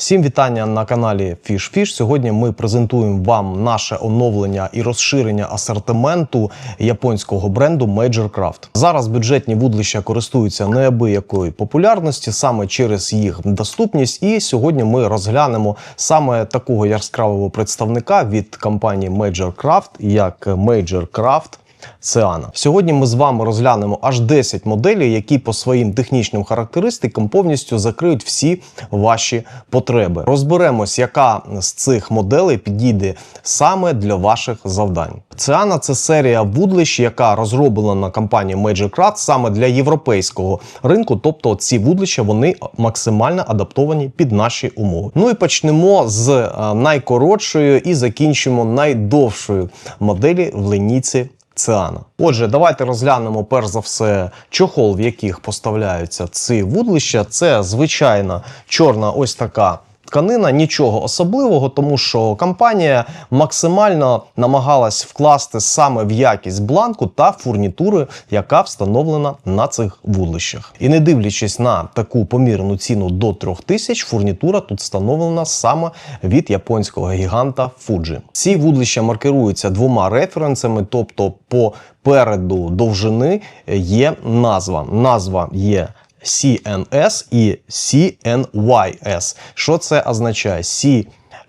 Всім вітання на каналі Fish Fish. Сьогодні ми презентуємо вам наше оновлення і розширення асортименту японського бренду Major Craft. Зараз бюджетні вудлища користуються неабиякою популярності саме через їх доступність. І сьогодні ми розглянемо саме такого яскравого представника від компанії Major Craft, як Major Craft Сеана. Сьогодні ми з вами розглянемо аж 10 моделей, які по своїм технічним характеристикам повністю закриють всі ваші потреби. Розберемось, яка з цих моделей підійде саме для ваших завдань. Сеана це серія вудлищ, яка розроблена компанією Major Craft саме для європейського ринку. Тобто ці вудлища вони максимально адаптовані під наші умови. Ну і почнемо з е, найкоротшої і закінчимо найдовшою моделі в линійці Циана. Отже, давайте розглянемо перш за все чохол, в яких поставляються ці вудлища. Це звичайна чорна ось така. Тканина нічого особливого, тому що компанія максимально намагалась вкласти саме в якість бланку та фурнітури, яка встановлена на цих вудлищах. І не дивлячись на таку помірну ціну до 3000, фурнітура тут встановлена саме від японського гіганта Fuji. Ці вудлища маркируються двома референсами, тобто попереду довжини є назва. Назва є CNS і CNYS. Що це означає?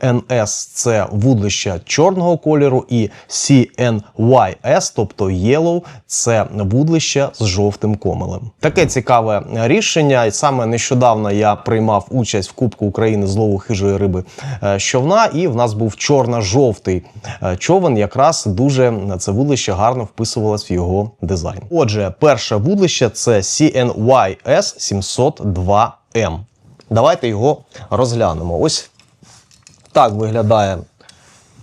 CNS – це вудлища чорного кольору, і CNYS, тобто Yellow – це вудлища з жовтим комелем. Таке цікаве рішення. І саме нещодавно я приймав участь в Кубку України з лову хижої риби е, човна, і в нас був чорно-жовтий е, човен. Якраз дуже це вудлище гарно вписувалось в його дизайн. Отже, перше вудлище це CNYS 702M. Давайте його розглянемо. Ось так виглядає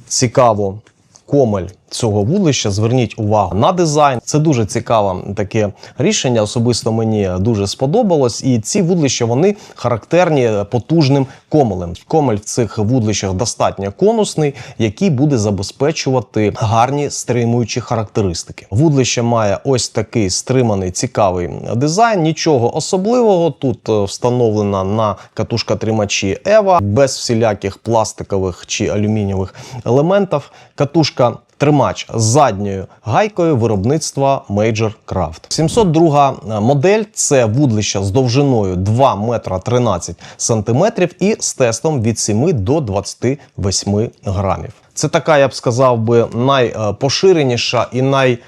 цікаво. Комель цього вудлища. Зверніть увагу на дизайн. Це дуже цікаве таке рішення. Особисто мені дуже сподобалось. І ці вудлища вони характерні потужним комелем. Комель в цих вудлищах достатньо конусний, який буде забезпечувати гарні стримуючі характеристики. Вудлище має ось такий стриманий цікавий дизайн. Нічого особливого. Тут е, встановлена на катушка тримачі Ева без всіляких пластикових чи алюмінієвих елементів. Катушка Тримач з задньою гайкою виробництва Major Craft. 702 модель це вудлища з довжиною 2 метра 13 сантиметрів і з тестом від 7 до 28 грамів. Це така, я б сказав би, найпоширеніша і най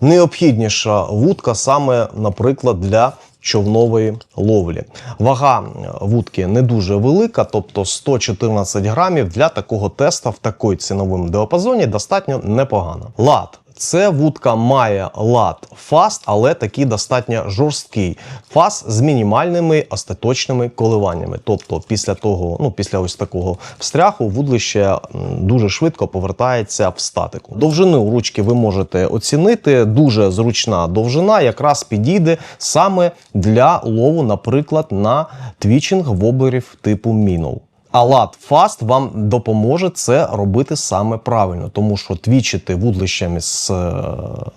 необхідніша вудка саме, наприклад, для човнової ловлі. Вага вудки не дуже велика, тобто 114 грамів для такого теста в такій ціновому діапазоні достатньо непогано. Лад. Це вудка має лад фаст, але такий достатньо жорсткий фас з мінімальними остаточними коливаннями. Тобто, після того, ну після ось такого встряху, вудлище дуже швидко повертається в статику. Довжину ручки ви можете оцінити. Дуже зручна довжина, якраз підійде саме для лову, наприклад, на твічинг воблерів типу мінов. А лад Fast вам допоможе це робити саме правильно, тому що твічити вудлищами з е,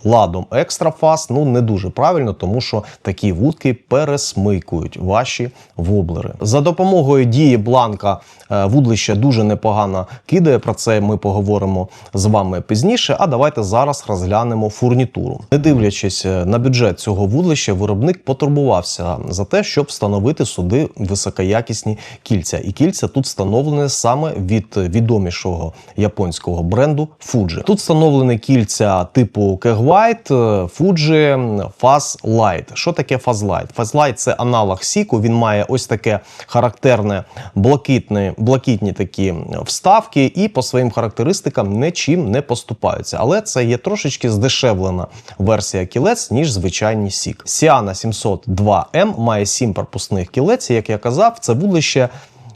ладом Extra Fast ну не дуже правильно, тому що такі вудки пересмикують ваші воблери. За допомогою дії бланка е, вудлище дуже непогано кидає. Про це ми поговоримо з вами пізніше. А давайте зараз розглянемо фурнітуру. Не дивлячись е, на бюджет цього вудлища, виробник потурбувався за те, щоб встановити сюди високоякісні кільця. І кільця тут встановлене саме від відомішого японського бренду Fuji. Тут встановлені кільця типу Kegwite, Fuji, Faz Light. Що таке Faz Light? Faz Light – це аналог Сіку. Він має ось таке характерне блакитне, блакитні такі вставки, і по своїм характеристикам нічим не поступаються. Але це є трошечки здешевлена версія кілець, ніж звичайні Сік. Siana 702M має 7 пропускних кілець. Як я казав, це вудлище е,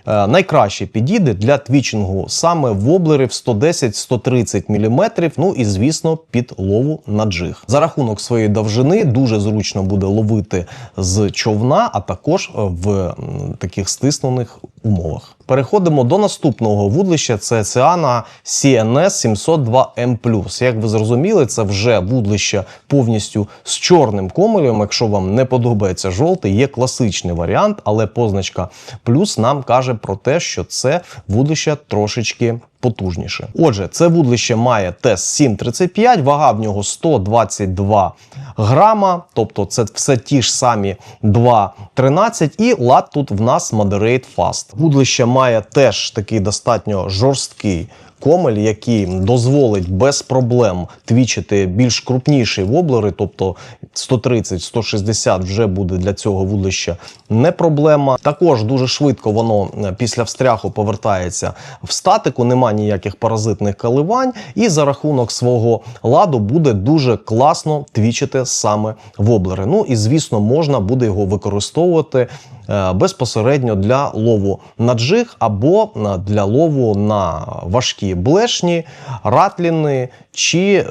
найкраще підійде для твічингу саме воблерів 110-130 мм, ну і звісно під лову на джиг. За рахунок своєї довжини дуже зручно буде ловити з човна, а також в таких стиснених умовах. Переходимо до наступного вудлища. Це Ciana CNS 702 M+. Як ви зрозуміли, це вже вудлище повністю з чорним комелем. Якщо вам не подобається жовтий, є класичний варіант, але позначка плюс нам каже про те, що це вудлище трошечки потужніше. Отже, це вудлище має тес 735, вага в нього 122 грама, тобто це все ті ж самі 2.13 і лад тут в нас Moderate Fast. Вудлище має теж такий достатньо жорсткий комель, який дозволить без проблем твічити більш крупніші воблери, тобто 130-160 вже буде для цього вудлища не проблема. Також дуже швидко воно е, після встряху повертається в статику, нема ніяких паразитних коливань, і за рахунок свого ладу буде дуже класно твічити саме воблери. Ну і звісно, можна буде його використовувати. Е, Безпосередньо для лову на джиг або е, для лову на важкі блешні, ратліни чи е,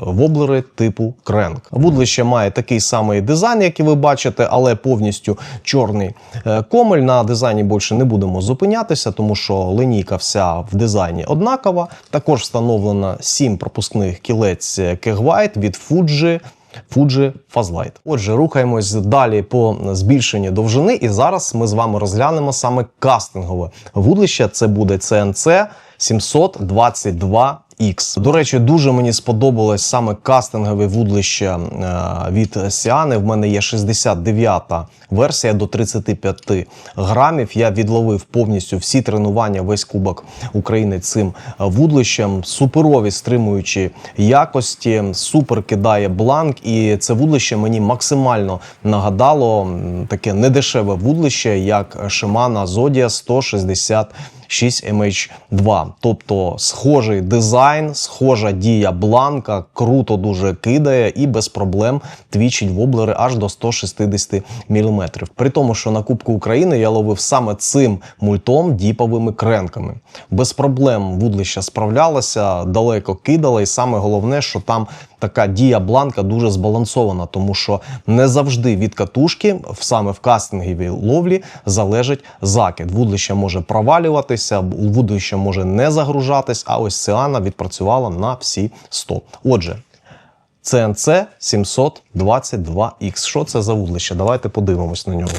воблери типу кренк. Вудлище має такий самий дизайн, як і ви бачите, але повністю чорний комель. На дизайні більше не будемо зупинятися, тому що линійка вся в дизайні однакова. Також встановлено 7 пропускних кілець Kegwite від Fuji. Fuji Fazlight. Отже, рухаємось далі по збільшенню довжини, і зараз ми з вами розглянемо саме кастингове вудлище. Це буде CNC 722 X. До речі, дуже мені сподобалось саме кастингове вудлище е, від Сіани. В мене є 69-та версія до 35 грамів. Я відловив повністю всі тренування, весь кубок України цим е, вудлищем. Суперові стримуючі якості, супер кидає бланк, і це вудлище мені максимально нагадало таке недешеве вудлище, як Shimano Zodia 160 6 MH2. Тобто схожий дизайн, схожа дія бланка, круто дуже кидає і без проблем твічить воблери аж до 160 мм. При тому, що на Кубку України я ловив саме цим мультом діповими кренками. Без проблем вудлища справлялася, далеко кидала, і саме головне, що там така дія бланка дуже збалансована, тому що не завжди від катушки, саме в кастинговій ловлі, залежить закид. Вудлище може провалюватися, вудлище може не загружатись, а ось Сіана відпрацювала на всі 100. Отже, CNC 722X. Що це за вудлище? Давайте подивимось на нього.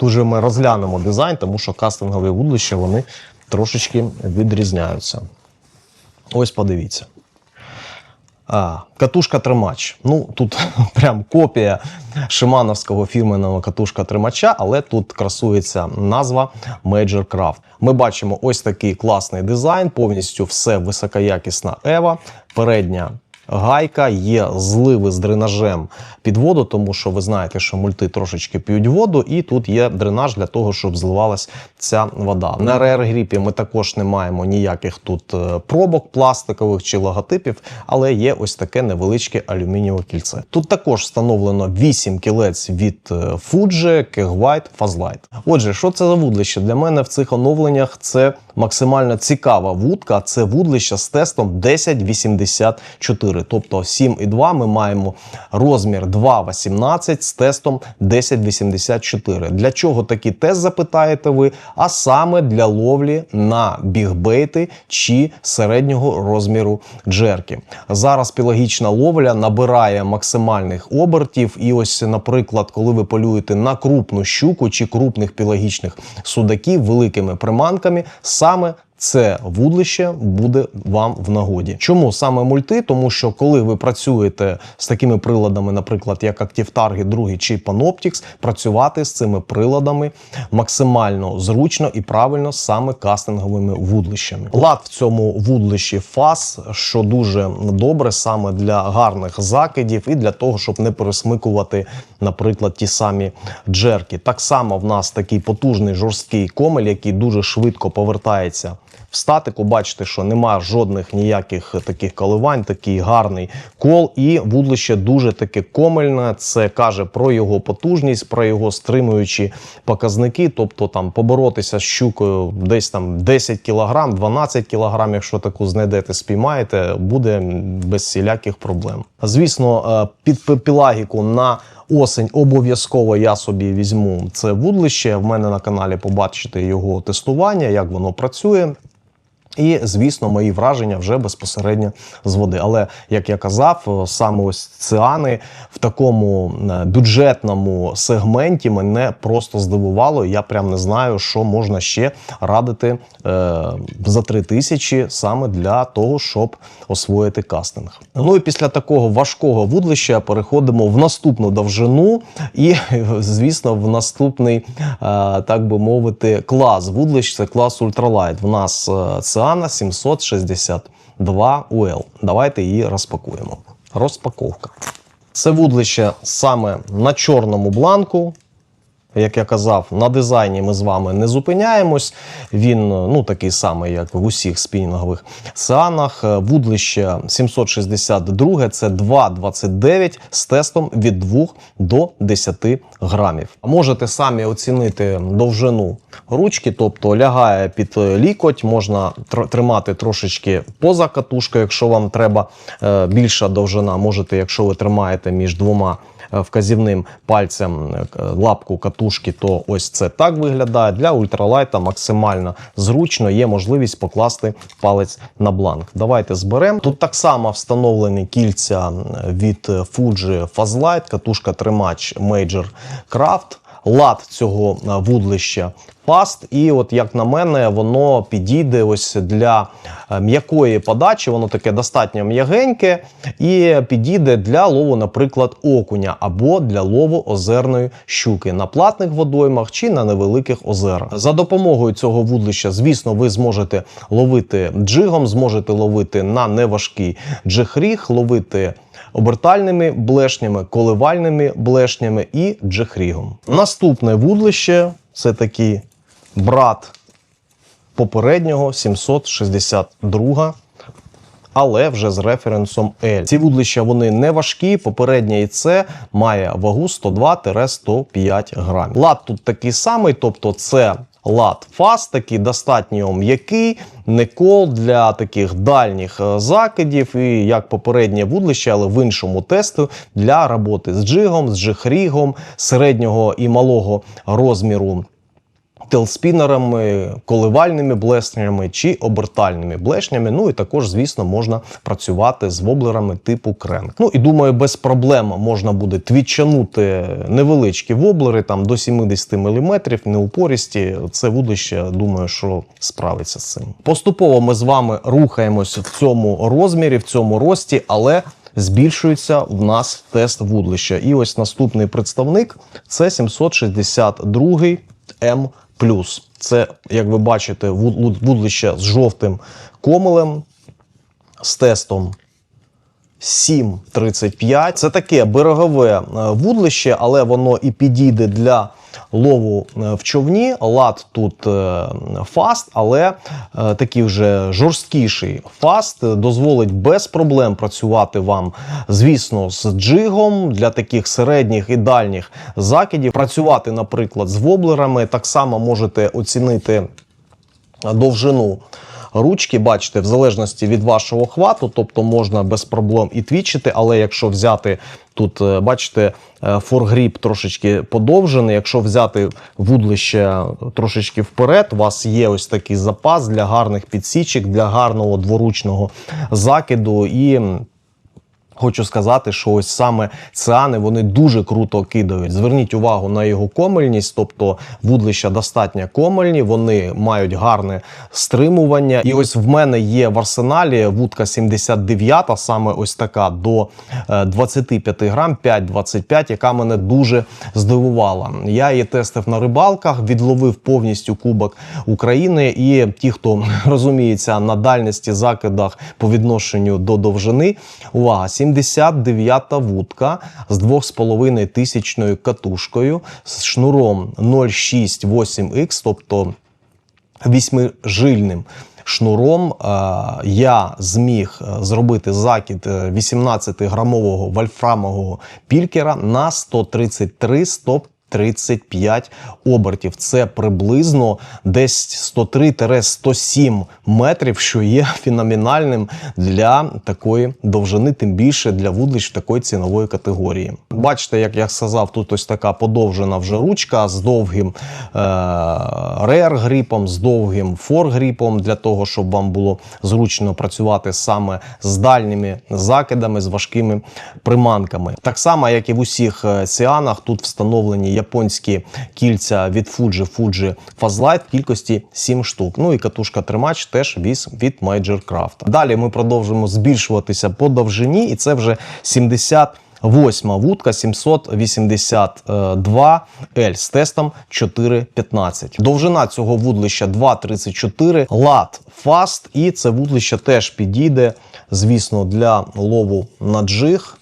Дуже ми розглянемо дизайн, тому що кастингові вудлища вони трошечки відрізняються. Ось подивіться. Катушка тримач. Ну тут прям копія шимановського фірменного катушка тримача, але тут красується назва Major Craft. Ми бачимо ось такий класний дизайн, повністю все високоякісна Ева, передня. Гайка є зливи з дренажем під воду, тому що ви знаєте, що мульти трошечки п'ють воду, і тут є дренаж для того, щоб зливалась ця вода. На реергріпі ми також не маємо ніяких тут е, пробок пластикових чи логотипів, але є ось таке невеличке алюмінієве кільце. Тут також встановлено 8 кілець від е, Fuji, Kegwite, Fazlight. Отже, що це за вудлище? Для мене в цих оновленнях це максимально цікава вудка. Це вудлище з тестом 1084, тобто 7,2 ми маємо розмір 2,18 з тестом 1084. Для чого такий тест запитаєте ви? А саме для ловлі на бігбейти чи середнього розміру джерки. Зараз пілагічна ловля набирає максимальних обертів. І ось, наприклад, коли ви полюєте на крупну щуку чи крупних пілагічних судаків великими приманками, саме це вудлище буде вам в нагоді. Чому саме мульти? Тому що коли ви працюєте з такими приладами, наприклад, як Active Target 2 чи Panoptix, працювати з цими приладами максимально зручно і правильно саме кастинговими вудлищами. Лад в цьому вудлищі фас, що дуже добре саме для гарних закидів і для того, щоб не пересмикувати, наприклад, ті самі джерки. Так само в нас такий потужний жорсткий комель, який дуже швидко повертається в статику. Бачите, що немає жодних ніяких таких коливань, такий гарний кол, і вудлище дуже таке комельне. Це каже про його потужність, про його стримуючі показники. Тобто там поборотися з щукою десь там 10 кг, 12 кг, якщо таку знайдете, спіймаєте, буде без всіляких проблем. Звісно, е, під пелагіку на осень обов'язково я собі візьму це вудлище. В мене на каналі побачите його тестування, як воно працює. І, звісно, мої враження вже безпосередньо з води. Але як я казав, саме ось циани в такому е, бюджетному сегменті мене просто здивувало. Я прям не знаю, що можна ще радити е, за три тисячі саме для того, щоб освоїти кастинг. Ну і після такого важкого вудлища переходимо в наступну довжину, і, звісно, в наступний, е, так би мовити, клас вудлищ це клас ультралайт. В нас е, Циана 762 UL. Давайте її розпакуємо. Розпаковка. Це вудлище саме на чорному бланку. Як я казав, на дизайні ми з вами не зупиняємось. Він ну такий самий, як в усіх спінінгових сеанах. Вудлище 762 це 2,29 з тестом від 2 до 10 грамів. Можете самі оцінити довжину ручки, тобто лягає під лікоть, можна тримати трошечки поза катушкою, якщо вам треба е, більша довжина. Можете, якщо ви тримаєте між двома е, вказівним пальцем е, лапку катушки, то ось це так виглядає. Для ультралайта максимально зручно є можливість покласти палець на бланк. Давайте зберемо. Тут так само встановлені кільця від Fuji Fazlight, катушка тримач Major Craft. Лад цього е, вудлища Fast, і от як на мене, воно підійде ось для е, м'якої подачі. Воно таке достатньо м'ягеньке і підійде для лову, наприклад, окуня або для лову озерної щуки на платних водоймах чи на невеликих озерах. За допомогою цього вудлища, звісно, ви зможете ловити джигом, зможете ловити на неважкий джихріг, ловити обертальними блешнями, коливальними блешнями і джихрігом. Наступне вудлище це такий брат попереднього 762 але вже з референсом L. Ці вудлища вони не важкі. Попереднє яйце має вагу 102-105 грамів. Лад тут такий самий, тобто це лад. Фас такий достатньо м'який, не кол для таких дальніх е, закидів, і як попереднє вудлище, але в іншому тесту для роботи з джигом, з джихрігом, середнього і малого розміру телспінерами, коливальними блешнями чи обертальними блешнями. Ну і також, звісно, можна працювати з воблерами типу кренк. Ну і думаю, без проблем можна буде твічанути невеличкі воблери там до 70 мм, неупорісті. Це вудлище, думаю, що справиться з цим. Поступово ми з вами рухаємось в цьому розмірі, в цьому рості, але збільшується в нас тест вудлища. І ось наступний представник це 762 М. Це, як ви бачите, вуд- вудлище з жовтим комелем, з тестом 7,35. Це таке берегове е, вудлище, але воно і підійде для лову е, в човні. Лад тут е, фаст, але е, такий вже жорсткіший фаст дозволить без проблем працювати вам, звісно, з джигом для таких середніх і дальніх закидів. Працювати, наприклад, з воблерами. Так само можете оцінити довжину ручки, бачите, в залежності від вашого хвату, тобто можна без проблем і твічити, але якщо взяти тут, е, бачите, форгріб форгріп трошечки подовжений, якщо взяти вудлище трошечки вперед, у вас є ось такий запас для гарних підсічок, для гарного дворучного закиду і. Хочу сказати, що ось саме циани вони дуже круто кидають. Зверніть увагу на його комельність, тобто вудлища достатньо комельні, вони мають гарне стримування. І ось в мене є в арсеналі вудка 79, саме ось така до е, 25 грам, 5,25, яка мене дуже здивувала. Я її тестив на рибалках, відловив повністю кубок України. І ті, хто розуміється на дальності закидах по відношенню до довжини, увага, 79-та вудка з 2,5 тисячною катушкою з шнуром 0,68X, тобто восьмижильним. шнуром е, я зміг е, зробити закид 18-грамового вольфрамового пількера на 133 стоп 35 обертів. Це приблизно десь 103-107 метрів, що є феноменальним для такої довжини, тим більше для вудлищ такої цінової категорії. Бачите, як я сказав, тут ось така подовжена вже ручка з довгим е- реар-гріпом, з довгим фор-гріпом, для того, щоб вам було зручно працювати саме з дальніми закидами, з важкими приманками. Так само, як і в усіх е, ціанах, тут встановлені японські кільця від Fuji, Fuji Fazlight в кількості 7 штук. Ну і катушка тримач теж віз від Major Craft. Далі ми продовжуємо збільшуватися по довжині, і це вже 70 Восьма вудка 782 L з тестом 4.15. Довжина цього вудлища 2.34, лад фаст, і це вудлище теж підійде, звісно, для лову на джиг.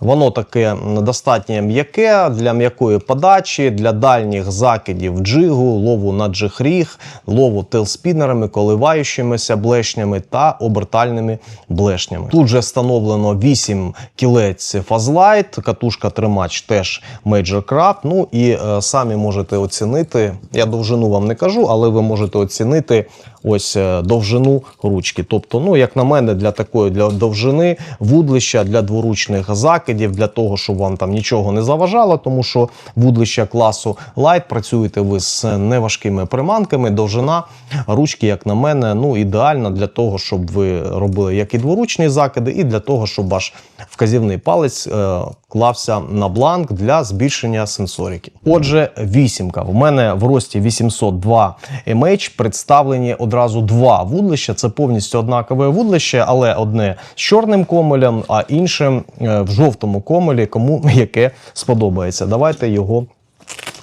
Воно таке достатньо м'яке для м'якої подачі, для дальніх закидів джигу, лову на джиг-ріг, лову телспінерами, коливаючимися блешнями та обертальними блешнями. Тут же встановлено 8 кілець фазлайт, катушка тримач теж Major Craft. Ну і е, самі можете оцінити. Я довжину вам не кажу, але ви можете оцінити ось е, довжину ручки. Тобто, ну як на мене, для такої для довжини вудлища для дворучних закидів, для того, щоб вам там нічого не заважало, тому що вудлища класу Light працюєте ви з неважкими приманками. Довжина ручки, як на мене, ну ідеальна для того, щоб ви робили як і дворучні закиди, і для того, щоб ваш вказівний палець е, клався на бланк для збільшення сенсорики. Отже, вісімка. В мене в рості 802 mH представлені одразу два вудлища. Це повністю однакове вудлище, але одне з чорним комелем, а інше е, в жовтому комелі, кому яке сподобається. Давайте його.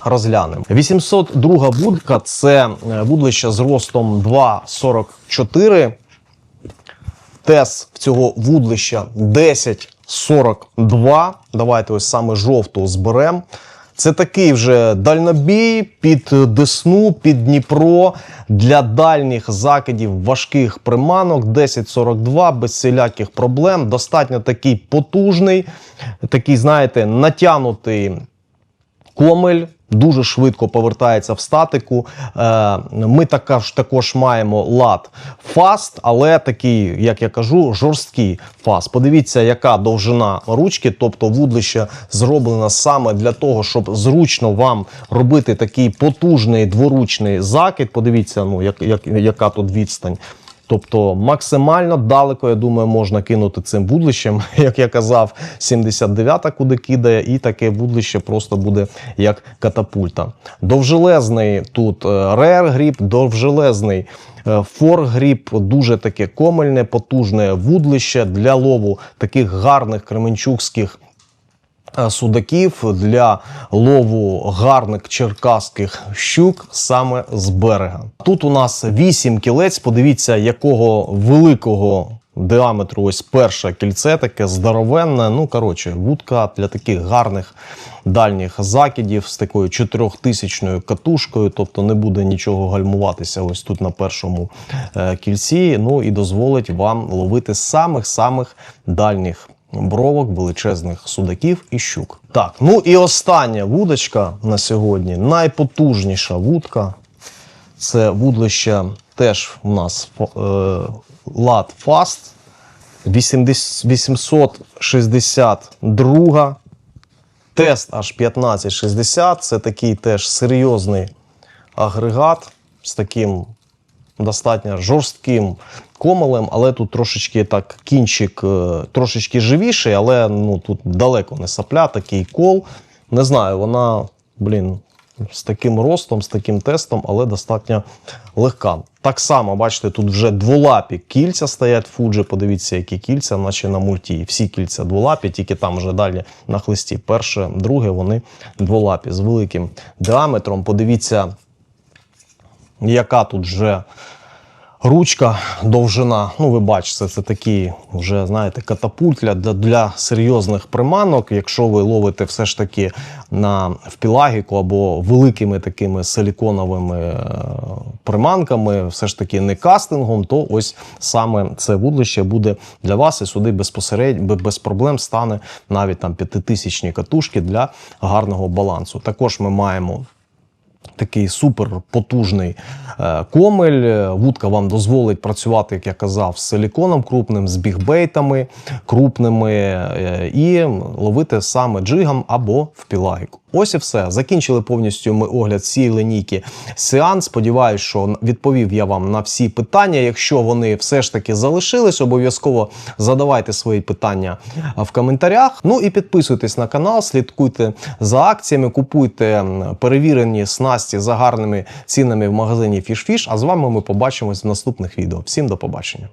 Розглянемо. 802 вудка це е, вудлище з ростом 2,44. Тес цього вудлища 10,42. Давайте ось саме жовту зберемо. Це такий вже дальнобій під Десну, під Дніпро для дальніх закидів важких приманок 1042 без всіляких проблем. Достатньо такий потужний, такий, знаєте, натянутий комель. Дуже швидко повертається в статику. Е, Ми також також маємо лад фаст, але такий, як я кажу, жорсткий фаст. Подивіться, яка довжина ручки, тобто вудлище зроблено саме для того, щоб зручно вам робити такий потужний дворучний закид. Подивіться, ну як, як, яка тут відстань. Тобто максимально далеко, я думаю, можна кинути цим вудлищем, як я казав, 79-та куди кидає, і таке вудлище просто буде як катапульта. Довжелезний тут реар гріп, довжелезний фор-гріп, дуже таке комельне, потужне вудлище для лову таких гарних кременчукських е, судаків для лову гарних черкаських щук саме з берега. Тут у нас 8 кілець. Подивіться, якого великого діаметру ось перше кільце, таке здоровенне. Ну, коротше, вудка для таких гарних дальніх закидів з такою 4000 катушкою, тобто не буде нічого гальмуватися ось тут на першому е, кільці. Ну і дозволить вам ловити самих-самих дальніх бровок, величезних судаків і щук. Так, ну і остання вудочка на сьогодні, найпотужніша вудка. Це вудлище теж у нас е, лад фаст 862. Тест аж 1560. Це такий теж серйозний агрегат з таким достатньо жорстким комелем, але тут трошечки так кінчик е, трошечки живіший, але ну тут далеко не сапля, такий кол. Не знаю, вона, блін, з таким ростом, з таким тестом, але достатньо легка. Так само, бачите, тут вже дволапі кільця стоять Fuji. Подивіться, які кільця, наче на мульті. Всі кільця дволапі, тільки там вже далі на хлисті. Перше, друге, вони дволапі з великим діаметром. Подивіться, яка тут вже ручка, довжина. Ну, ви бачите, це такий вже, знаєте, катапульт для, для серйозних приманок. Якщо ви ловите все ж таки на впілагіку або великими такими силіконовими е, приманками, все ж таки не кастингом, то ось саме це вудлище буде для вас і сюди безпосередньо без проблем стане навіть там п'ятитисячні катушки для гарного балансу. Також ми маємо Такий супер потужний е, комель. Е, вудка вам дозволить працювати, як я казав, з силіконом крупним, з бігбейтами крупними е, і ловити саме джигам або в пілагіку. Ось і все. Закінчили повністю ми огляд цієї линійки сеанс. Сподіваюсь, що відповів я вам на всі питання. Якщо вони все ж таки залишились, обов'язково задавайте свої питання в коментарях. Ну і підписуйтесь на канал, слідкуйте за акціями, купуйте перевірені сна. 15 за гарними цінами в магазині Фішфіш. -фіш». А з вами ми побачимось в наступних відео. Всім до побачення.